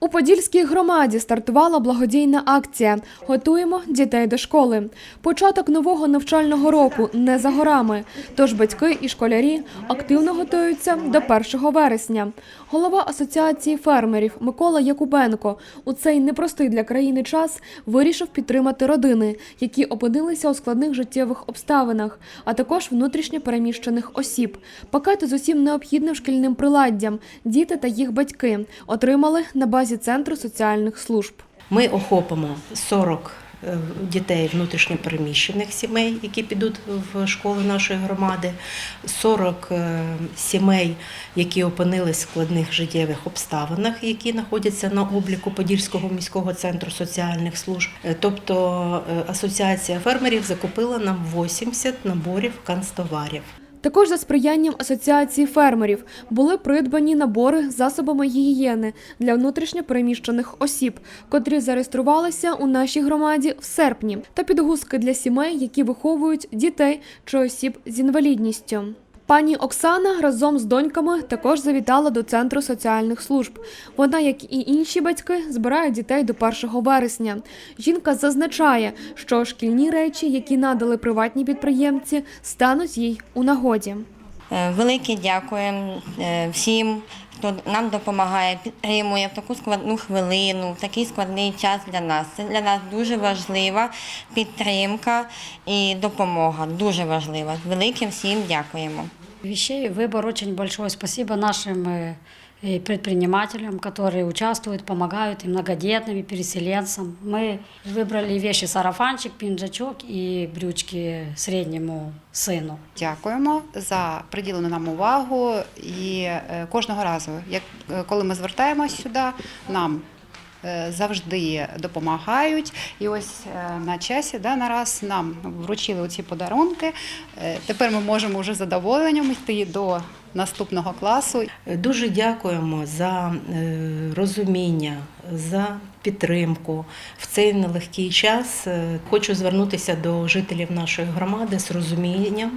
У Подільській громаді стартувала благодійна акція Готуємо дітей до школи. Початок нового навчального року не за горами. Тож батьки і школярі активно готуються до 1 вересня. Голова асоціації фермерів Микола Якубенко у цей непростий для країни час вирішив підтримати родини, які опинилися у складних життєвих обставинах, а також внутрішньо переміщених осіб. Пакети з усім необхідним шкільним приладдям діти та їх батьки отримали на базі центру соціальних служб. Ми охопимо 40 е, дітей внутрішньопереміщених сімей, які підуть в школи нашої громади, 40 е, сімей, які опинились в складних життєвих обставинах, які знаходяться на обліку Подільського міського центру соціальних служб. Е, Тобто асоціація фермерів закупила нам 80 наборів канцтоварів. Також за сприянням асоціації фермерів були придбані набори засобами гігієни для внутрішньопереміщених осіб, котрі зареєструвалися у нашій громаді в серпні, та підгузки для сімей, які виховують дітей чи осіб з інвалідністю. Пані Оксана разом з доньками також завітала до центру соціальних служб. Вона, як і інші батьки, збирає дітей до 1 вересня. Жінка зазначає, що шкільні речі, які надали приватні підприємці, стануть їй у нагоді. Е, Велике дякуємо е, всім, хто нам допомагає, підтримує в таку складну хвилину, в такий складний час для нас. Це для нас дуже важлива підтримка і допомога. Дуже важлива. Велике всім дякуємо вещей выбор очень большой. Спасибо нашим э, э, предпринимателям, которые участвуют, помогают и многодетным, и переселенцам. Мы выбрали вещи сарафанчик, пинджачок и брючки среднему сыну. Дякуємо за приділену нам увагу і е, кожного разу, як е, коли ми звертаємось сюди, нам е, завжди допомагають. І ось е, на часі да, нараз нам вручили оці подарунки. Е, Тепер ми можемо вже задоволенням йти до наступного класу. Дуже дякуємо за е, розуміння, за підтримку в цей нелегкий час. Е, Хочу звернутися до жителів нашої громади з розумінням,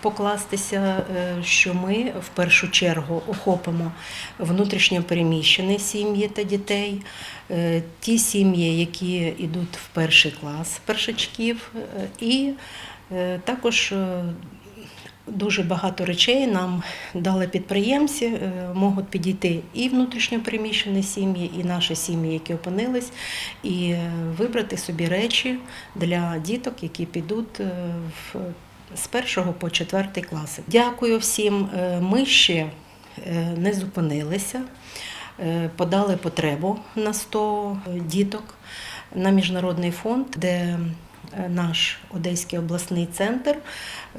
покластися, е, що ми в першу чергу охопимо внутрішньо переміщені сім'ї та дітей, ті сім'ї, які йдуть в перший клас першачків, і також. Дуже багато речей нам дали підприємці, е, можуть підійти і внутрішньопереміщені сім'ї, і наші сім'ї, які опинились, і е, вибрати собі речі для діток, які підуть е, в, з першого по четвертий класи. Дякую всім. Ми ще не зупинилися, подали потребу на 100 діток на міжнародний фонд, де наш Одеський обласний центр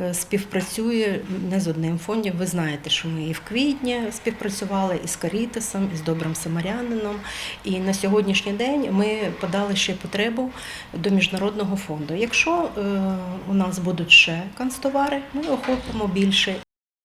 е, співпрацює не з одним фондом. Ви знаєте, що ми і в квітні співпрацювали і з Карітасом, і з Добрим Самарянином. І на сьогоднішній день ми подали ще потребу до міжнародного фонду. Якщо е, у нас будуть ще канцтовари, ми охопимо більше